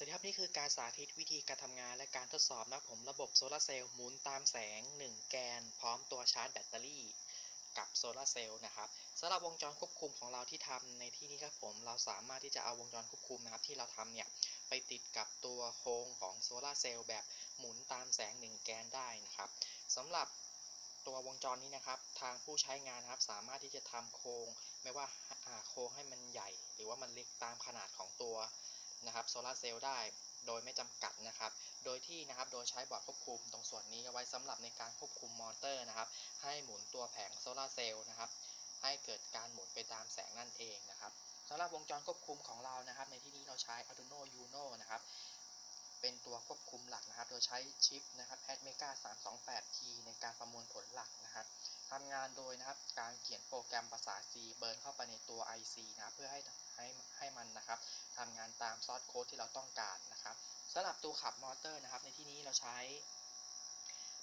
สวัสดีครับนี่คือการสาธิตวิธีการทำงานและการทดสอบนะผมระบบโซลาร์เซลล์หมุนตามแสง 1 แกน พร้อมตัวชาร์จแบตเตอรี่ กับโซลาร์เซลล์นะครับสำหรับวงจรควบคุมของเราที่ทำในที่นี้ครับผมเราสามารถที่จะเอาวงจรควบคุมนะครับที่เราทำเนี่ยไปติดกับตัวโครงของโซลาร์เซลล์แบบหมุนตามแสง 1 แกนได้นะครับสำหรับตัววงจรนี้นะครับทางผู้ใช้งานนะครับสามารถที่จะทำโครงไม่ว่าอ่าโครงให้มันใหญ่ หรือว่ามันเล็กตามขนาดของตัว นะครับโซลาร์เซลล์ได้โดยไม่จำกัดนะครับ โดยที่นะครับ โดยใช้บอร์ดควบคุมตรงส่วนนี้เอาไว้สำหรับในการควบคุมมอเตอร์นะครับ ให้หมุนตัวแผงโซลาร์เซลล์นะครับ ให้เกิดการหมุนไปตามแสงนั่นเองนะครับสำหรับวงจรควบคุมของเรานะครับ ในที่นี้เราใช้ Arduino Uno นะครับ เป็นตัวควบคุมหลักนะครับ โดยใช้ชิปนะครับ Atmega 328T ในการประมวลผลหลักนะครับทำงานโดยนะครับ การเขียนโปรแกรมภาษา C เบิร์นเข้าไปในตัว IC นะเพื่อให้ ให้ให้มันนะครับทำงานตามซอสโค้ดที่เราต้องการนะครับสำหรับตัวขับมอเตอร์นะครับ ในที่นี้เราใช้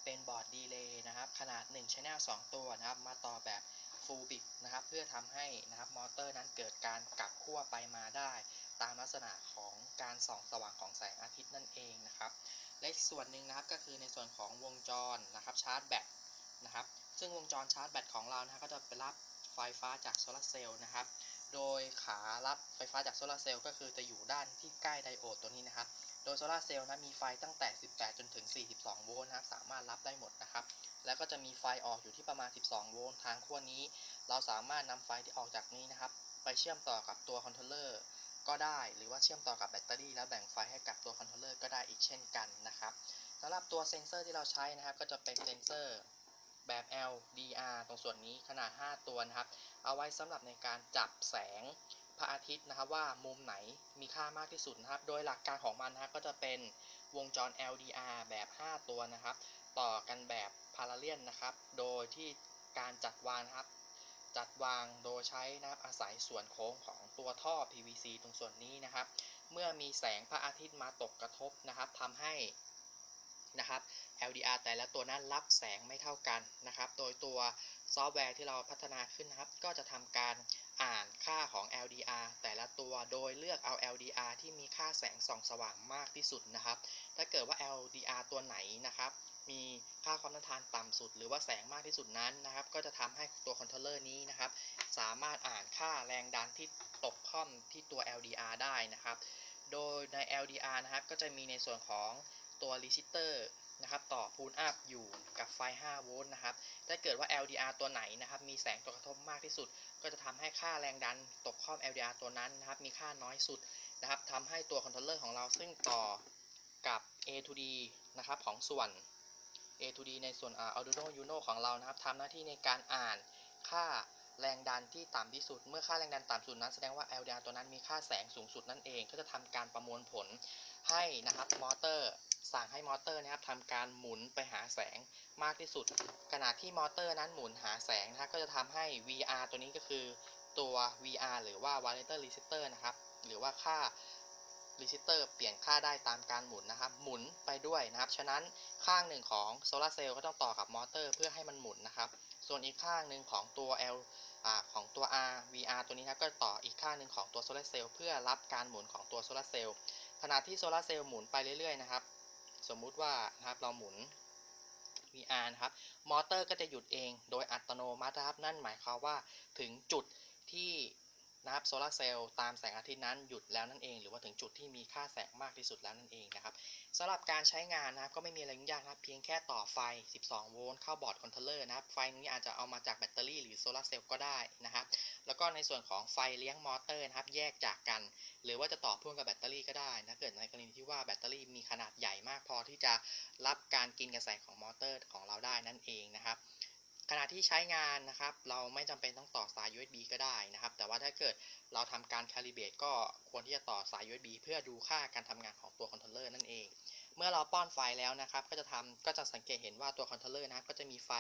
เป็นบอร์ดดีเลย์นะครับ ขนาด1 Channel 2 ตัวนะครับ มาต่อแบบ Full Bit นะครับ เพื่อทำให้นะครับมอเตอร์นั้นเกิดการกลับขั้วไปมาได้ ตามลักษณะของการส่องสว่างของแสงอาทิตย์นั่นเองนะครับ และส่วนหนึ่งนะครับก็คือในส่วนของวงจรนะครับชาร์จแบตนะครับ ซึ่งวงจรชาร์จแบตของเรานะครับก็จะไปรับไฟฟ้าจากโซลาร์เซลล์นะครับ โดยขารับไฟฟ้าจากโซลาเซลล์ก็คือจะอยู่ด้านที่ใกล้ไดโอดตัวนี้นะครับ โดยโซลาเซลล์นะมีไฟตั้งแต่ 18 จนถึง 42 โวลต์นะครับสามารถรับได้หมดนะครับ แล้วก็จะมีไฟออกอยู่ที่ประมาณ 12 โวลต์ทางขั้วนี้ เราสามารถนำไฟที่ออกจากนี้นะครับ ไปเชื่อมต่อกับตัวคอนโทรลเลอร์ก็ได้ หรือว่าเชื่อมต่อกับแบตเตอรี่แล้วแบ่งไฟให้กับตัวคอนโทรลเลอร์ก็ได้อีกเช่นกันนะครับสำหรับตัวเซนเซอร์ที่เราใช้นะครับ ก็จะเป็นเซนเซอร์ แบบ LDR ตรงส่วนนี้ขนาด 5 ตัวนะครับ เอาไว้สำหรับในการจับแสงพระอาทิตย์นะครับว่ามุมไหนมีค่ามากที่สุดนะครับ โดยหลักการของมันนะครับก็จะเป็นวงจร LDR แบบ 5 ตัวนะครับ ต่อกันแบบพาราเลียนนะครับ โดยที่การจัดวางครับ จัดวางโดยใช้นะครับอาศัยส่วนโค้งของตัวท่อ PVC ตรงส่วนนี้นะครับ เมื่อมีแสงพระอาทิตย์มาตกกระทบนะครับทำให้ นะครับ LDR แต่ละตัวนั้นรับแสงไม่เท่ากันนะครับ โดยตัวซอฟต์แวร์ที่เราพัฒนาขึ้นนะครับ ก็จะทำการอ่านค่าของ LDR แต่ละตัวโดยเลือกเอา LDR ที่มีค่าแสงส่องสว่างมากที่สุดนะครับ ถ้าเกิดว่า LDR ตัวไหนนะครับ มีค่าความต้านทานต่ำสุด หรือว่าแสงมากที่สุดนั้นนะครับ ก็จะทำให้ตัวคอนโทรลเลอร์นี้นะครับ สามารถอ่านค่าแรงดันที่ตกค่อมที่ตัว LDR ได้นะครับ โดยใน LDR นะครับ ก็จะมีในส่วนของ ตัวรีซิสเตอร์นะครับต่อพูลอัพอยู่กับไฟ 5 โวลต์นะครับ ถ้าเกิดว่า LDR ตัวไหนนะครับ มีแสงตกกระทบมากที่สุด ก็จะทำให้ค่าแรงดันตกค่อม LDR ตัวนั้นนะครับ มีค่าน้อยสุดนะครับทำให้ตัวคอนโทรลเลอร์ของเราซึ่งต่อกับ A to D นะครับของส่วน A to D ในส่วน Arduino Uno ของเรานะครับทำหน้าที่ในการอ่านค่าแรงดันที่ต่ำที่สุด เมื่อค่าแรงดันต่ำสุดนั้น แสดงว่า LDR ตัวนั้นมีค่าแสงสูงสุดนั่นเอง ก็จะทำการประมวลผลให้นะครับมอเตอร์ สั่งให้มอเตอร์นะครับทำการหมุนไปหาแสงมากที่สุด ขณะที่มอเตอร์นั้นหมุนหาแสงนะครับก็จะทำให้ VR ตัวนี้ก็คือตัว VR หรือว่า Variator Resistor นะครับ หรือว่าค่า resistor เปลี่ยนค่าได้ตามการหมุนนะครับ หมุนไปด้วยนะครับ ฉะนั้นข้างหนึ่งของโซลาร์เซลล์ก็ต้องต่อกับมอเตอร์เพื่อให้มันหมุนนะครับ ส่วนอีกข้างหนึ่งของตัว L อของตัว R VR ตัวนี้นะครับก็ต่ออีกข้างหนึ่งของตัวโซลาร์เซลล์เพื่อรับการหมุนของตัวโซลาร์เซลล์ขณะที่โซลาร์เซลล์หมุนไปเรื่อยๆนะครับ สมมุติว่านะครับเราหมุน VR นะครับ มอเตอร์ก็จะหยุดเองโดยอัตโนมัตินะครับ นั่นหมายความว่าถึงจุดที่ นะครับโซลาร์เซลล์ตามแสงอาทิตย์นั้นหยุดแล้วนั่นเอง หรือว่าถึงจุดที่มีค่าแสงมากที่สุดแล้วนั่นเองนะครับสำหรับการใช้งานนะครับก็ไม่มีอะไรยุ่งยากนะครับเพียงแค่ต่อไฟ 12 โวลต์เข้าบอร์ดคอนโทรลเลอร์นะครับไฟนี้อาจจะเอามาจากแบตเตอรี่หรือโซลาร์เซลล์ก็ได้นะครับแล้วก็ในส่วนของไฟเลี้ยงมอเตอร์นะครับแยกจากกัน หรือว่าจะต่อพ่วงกับแบตเตอรี่ก็ได้นะเกิดในกรณีที่ว่าแบตเตอรี่มีขนาดใหญ่มากพอที่จะรับการกินกระแสของมอเตอร์ของเราได้นั่นเองนะครับ ขณะที่ใช้งานนะครับ เราไม่จำเป็นต้องต่อสาย USB ก็ได้นะครับ แต่ว่าถ้าเกิดเราทำการคาลิเบตก็ควรที่จะต่อสาย USB เพื่อดูค่าการทำงานของตัวคอนโทรลเลอร์นั่นเอง เมื่อเราป้อนไฟแล้วนะครับ ก็จะทำก็จะสังเกตเห็นว่าตัวคอนโทรลเลอร์นะครับก็จะมีไฟ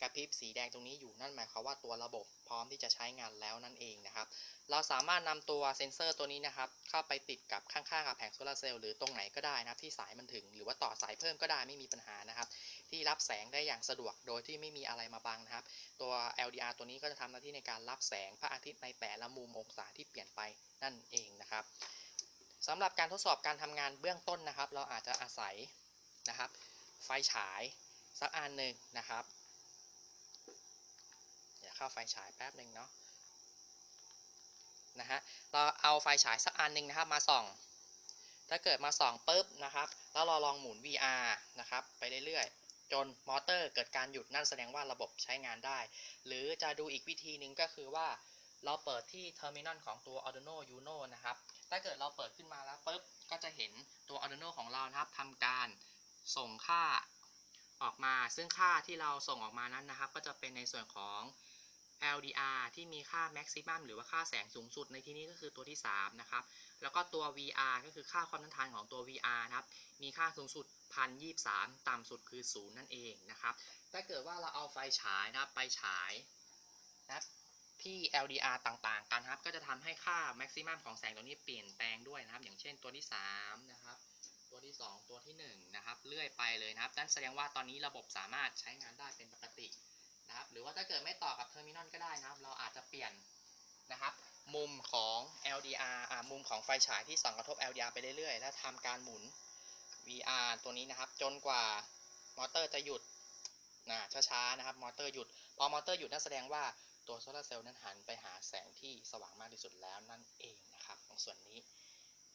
กระพริบสีแดงตรงนี้อยู่นั่นหมายความว่าตัวระบบพร้อมที่จะใช้งานแล้วนั่นเองนะครับ เราสามารถนำตัวเซ็นเซอร์ตัวนี้นะครับ เข้าไปติดกับข้างๆกับแผงโซลาร์เซลล์หรือตรงไหนก็ได้นะครับ ที่สายมันถึงหรือว่าต่อสายเพิ่มก็ได้ไม่มีปัญหานะครับ ที่รับแสงได้อย่างสะดวกโดยที่ไม่มีอะไรมาบังนะครับ ตัว LDR ตัวนี้ก็จะทำหน้าที่ในการรับแสงพระอาทิตย์ในแต่ละมุมองศาที่เปลี่ยนไปนั่นเองนะครับ สำหรับการทดสอบการทำงานเบื้องต้นนะครับ เราอาจจะอาศัยนะครับ ไฟฉายสักอันหนึ่งนะครับเดี๋ยวเข้าไฟฉายแป๊บหนึ่งเนาะนะฮะเราเอาไฟฉายสักอันหนึ่งนะครับมาส่อง ถ้าเกิดมาส่องปุ๊บนะครับ แล้วเราลองหมุน VR นะครับไปเรื่อยๆ จนมอเตอร์เกิดการหยุดนั่นแสดงว่าระบบใช้งานได้ หรือจะดูอีกวิธีหนึ่งก็คือว่า เราเปิดที่เทอร์มินอลของตัว Arduino Uno นะครับ ถ้าเกิดเราเปิดขึ้นมาแล้วปุ๊บ ก็จะเห็นตัว Arduino ของเรานะครับทำการส่งค่าออกมา ซึ่งค่าที่เราส่งออกมานั้นนะครับ ก็จะเป็นในส่วนของ LDR ที่มีค่า maximum หรือว่าค่าแสงสูงสุดในที่นี้ก็คือตัวที่ 3 นะครับ แล้วก็ตัว VR ก็คือค่าความต้านทานของตัว VR นะครับ มีค่าสูงสุด 1023 ต่ำสุดคือ 0 นั่นเองนะครับ ถ้าเกิดว่าเราเอาไฟฉายนะครับ ไปฉายนะครับ ที่ LDR ต่างๆ กันครับ ก็จะทำให้ค่า maximum ของแสงตัวนี้เปลี่ยนแปลงด้วยนะครับ อย่างเช่นตัวที่ 3 นะครับ ตัวที่ 2 ตัวที่1นะครับ เลื่อยไปเลยนะครับ นั่นแสดงว่าตอนนี้ระบบสามารถใช้งานได้เป็นปกตินะครับ หรือว่าถ้าเกิดไม่ต่อกับเทอร์มินอลก็ได้นะครับ เราอาจจะเปลี่ยนนะครับ มุมของ LDR อ่ามุมของไฟฉายที่ส่องกระทบ LDR ไปเรื่อยๆ และทำการหมุน VR ตัวนี้นะครับ จนกว่ามอเตอร์จะหยุดนะช้าๆนะครับ มอเตอร์หยุด พอมอเตอร์หยุดนั่นแสดงว่า ตัวโซลาร์เซลล์นั้นหันไปหาแสงที่สว่างมากที่สุดแล้วนั่นเองนะครับของส่วนนี้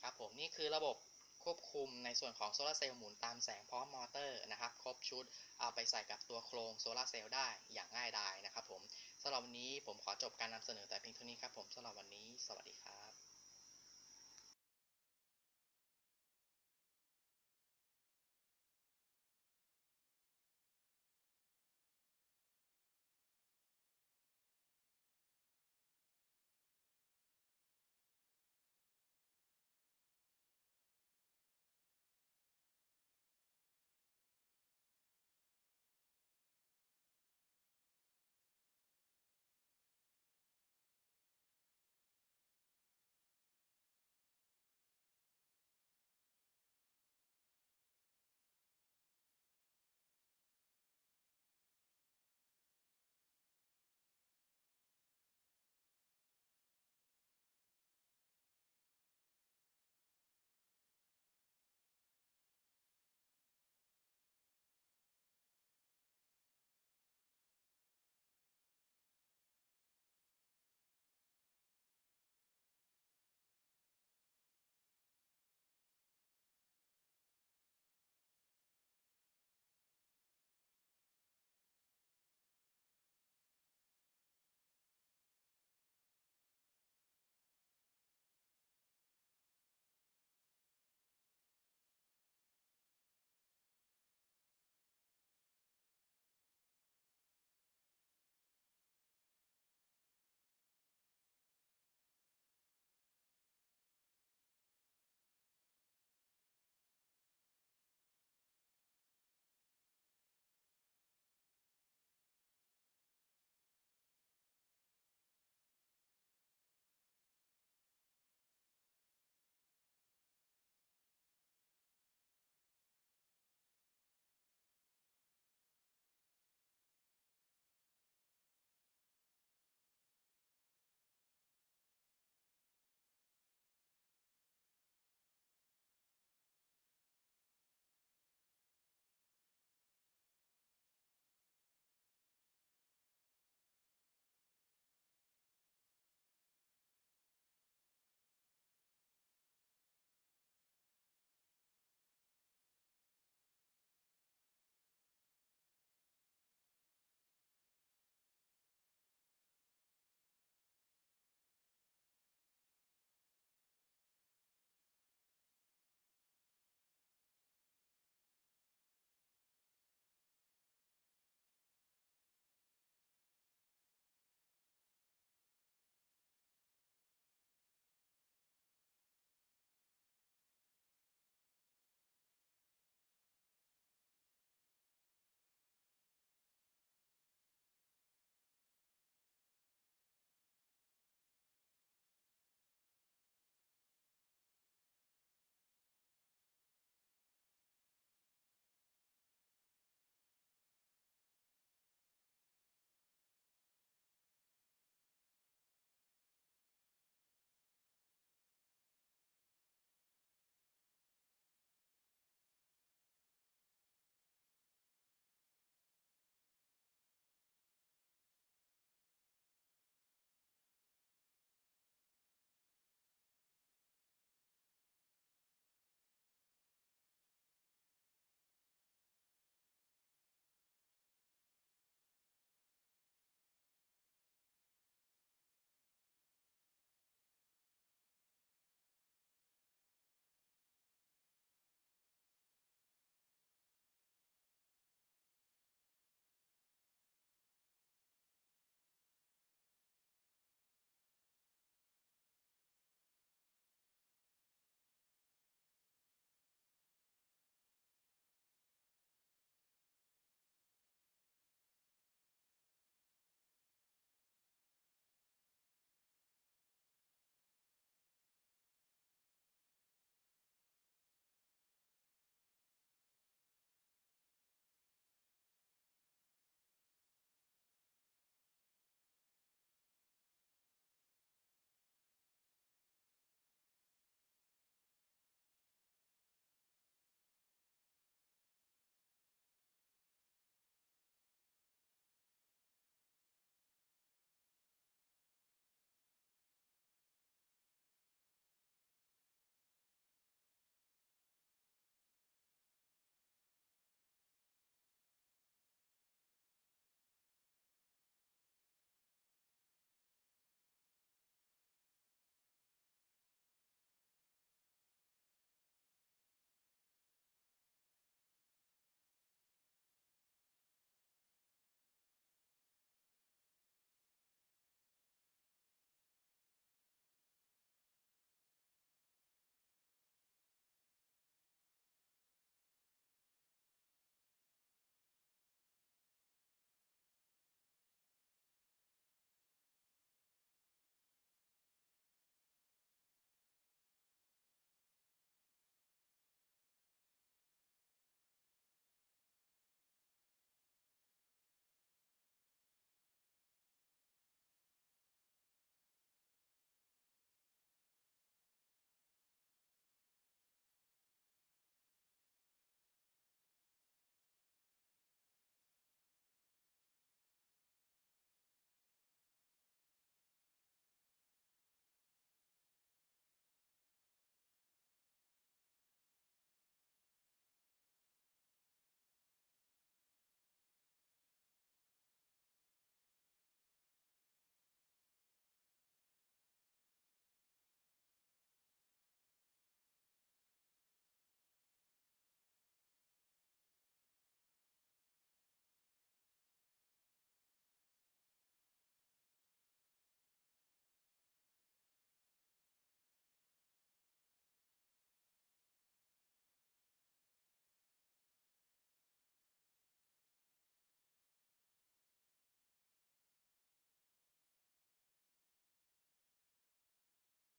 ครับผมนี่คือระบบควบคุมในส่วนของโซลาร์เซลล์หมุนตามแสงพร้อมมอเตอร์นะครับ ครบชุดเอาไปใส่กับตัวโครงโซลาร์เซลล์ได้อย่างง่ายดายนะครับผมสำหรับวันนี้ผมขอจบการนำเสนอแต่เพียงเท่านี้ครับผมสำหรับวันนี้ สวัสดีครับ